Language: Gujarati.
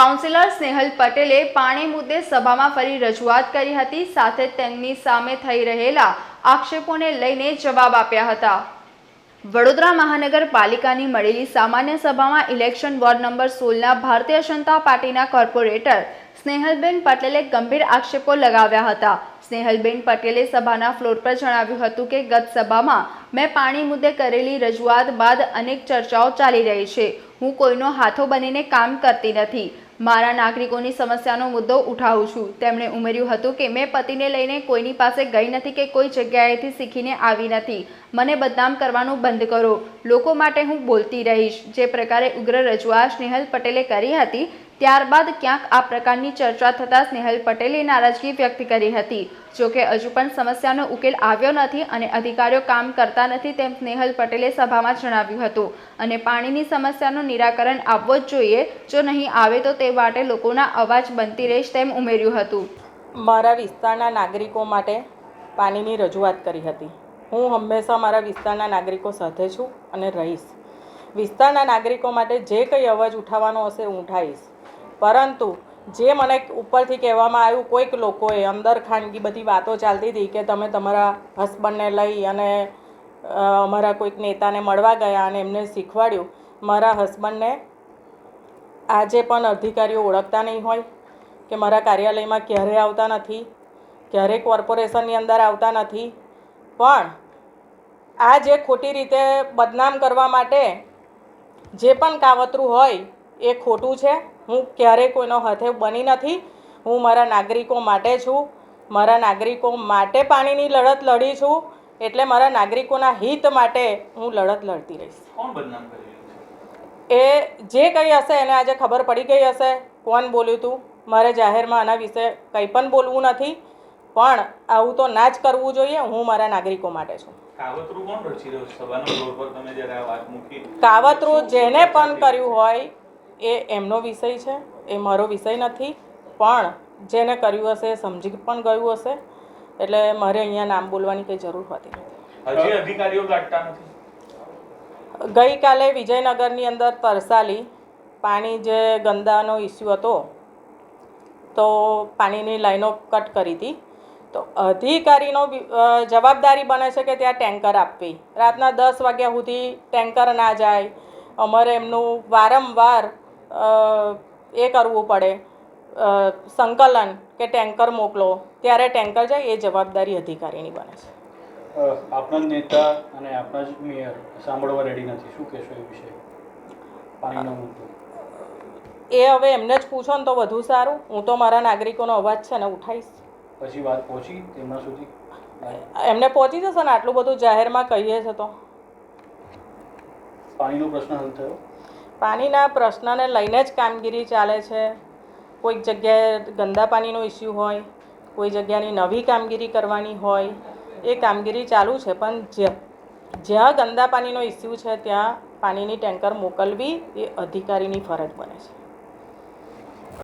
કાઉન્સિલર સ્નેહલ પટેલે પાણી મુદ્દે સભામાં ફરી રજૂઆત કરી હતી, સાથે તેમની સામે થઈ રહેલા આક્ષેપોને લઈને જવાબ આપ્યા હતા. વડોદરા મહાનગરપાલિકાની મળેલી સામાન્ય સભામાં election ward number સોળના Bharatiya Janata પાર્ટીના કોર્પોરેટર સ્નેહલબેન પટેલે ગંભીર આક્ષેપો લગાવ્યા હતા. સ્નેહલબેન પટેલે સભાના ફ્લોર પર જણાવ્યું હતું કે, ગત સભામાં મેં પાણી મુદ્દે કરેલી રજૂઆત બાદ અનેક ચર્ચાઓ ચાલી રહી છે. હું કોઈનો હાથો બનીને કામ કરતી નથી. મારા નાગરિકોની સમસ્યાનો મુદ્દો ઉઠાવું છું. તેમણે ઉમેર્યું હતું કે મેં પતિને લઈને કોઈની પાસે ગઈ નથી કે કોઈ જગ્યાએથી શીખીને આવી નથી. મને બદનામ કરવાનું બંધ કરો. લોકો માટે હું બોલતી રહીશ. જે પ્રકારે ઉગ્ર રજૂઆત સ્નેહલ પટેલે કરી હતી ત્યારબાદ ક્યાંક આ પ્રકારની ચર્ચા થતાં સ્નેહલ પટેલે નારાજગી વ્યક્ત કરી હતી. જોકે હજુ પણ સમસ્યાનો ઉકેલ આવ્યો નથી અને અધિકારીઓ કામ કરતા નથી તેમ સ્નેહલ પટેલે સભામાં જણાવ્યું હતું. અને પાણીની સમસ્યાનું નિરાકરણ આવવો જ જોઈએ. જો નહીં આવે તો તે માટે લોકોના અવાજ બનતી રહીશ તેમ ઉમેર્યું હતું. મારા વિસ્તારના નાગરિકો માટે પાણીની રજૂઆત કરી હતી. હું હંમેશા મારા વિસ્તારના નાગરિકો સાથે છું અને રહીશ. વિસ્તારના નાગરિકો માટે જે કંઈ અવાજ ઉઠાવવાનો હશે હું ઉઠાવીશ. પરંતુ જે મને ઉપરથી કહેવામાં આવ્યું, કોઈક લોકોએ અંદર ખાનગી બધી વાતો ચાલતી હતી કે તમે તમારા હસબન્ડને લઈ અને અમારા કોઈક નેતાને મળવા ગયા અને એમને શીખવાડ્યું. મારા હસબન્ડને આજે પણ અધિકારીઓ ઓળખતા નહીં હોય કે મારા કાર્યાલયમાં ક્યારે આવતા નથી, ક્યારે કોર્પોરેશનની અંદર આવતા નથી. પણ આ જે ખોટી રીતે બદનામ કરવા માટે જે પણ કાવતરું હોય એ ખોટું છે. હું ક્યારેય કોઈનો હથેવ બની નથી. હું મારા નાગરિકો માટે છું. મારા નાગરિકો માટે પાણીની લડત લડી છું. એટલે મારા નાગરિકોના હિત માટે હું લડત લડતી રહીશ. એ જે કંઈ હશે એને આજે ખબર પડી ગઈ હશે. કોણ બોલ્યું હતું મારે જાહેરમાં આના વિશે કંઈ પણ બોલવું નથી. પણ આવું તો ના જ કરવું જોઈએ. હું મારા નાગરિકો માટે છું. કાવતરું જેને પણ કર્યું હોય એ એમનો વિષય છે એ મારો વિષય નથી પણ જેને કર્યું હશે એ સમજી પણ ગયું હશે એટલે મારે અહીંયા નામ બોલવાની કંઈ જરૂર હતી હજી અધિકારીઓ ગાંઠતા નથી? ગઈકાલે વિજયનગરની અંદર તરસાલી પાણી જે ગંદાનો ઇસ્યુ હતો તો પાણીની લાઈનો કટ કરી હતી. તો અધિકારીનો જવાબદારી બને છે કે ત્યાં ટેન્કર આપવી. રાતના દસ વાગ્યા સુધી ટેન્કર ના જાય. અમારે એમનું વારંવાર એ કરવું પડે. સંકલન કે ટેન્કર મોકલો ત્યારે ટેન્કર જાય એ જવાબદારી અધિકારીની બને છે. આપણા નેતા અને આપણા જ મેયર સાંભળવા રેડી નથી. શું કહેશો એ વિશે? પાણીનો મુદ્દો. એ હવે એમને જ પૂછો ને તો વધુ સારું. હું તો મારા નાગરિકોનો અવાજ છે ને ઉઠાવીશ. પછી વાત પહોંચી તેમના સુધી? એમને પહોંચી જશે ને? આટલું બધું જાહેરમાં કહીએ છે તો. પાણીનો પ્રશ્ન હલ થયો? પાણીના પ્રશ્નને લઈને જ કામગીરી ચાલે છે. કોઈક જગ્યાએ ગંદા પાણીનો ઇસ્યુ હોય, કોઈ જગ્યાની નવી કામગીરી કરવાની હોય, એ કામગીરી ચાલુ છે. પણ જ્યાં જ્યાં ગંદા પાણીનો ઇસ્યુ છે, ત્યાં પાણીની ટેન્કર મોકલવી એ અધિકારીની ફરજ બને છે.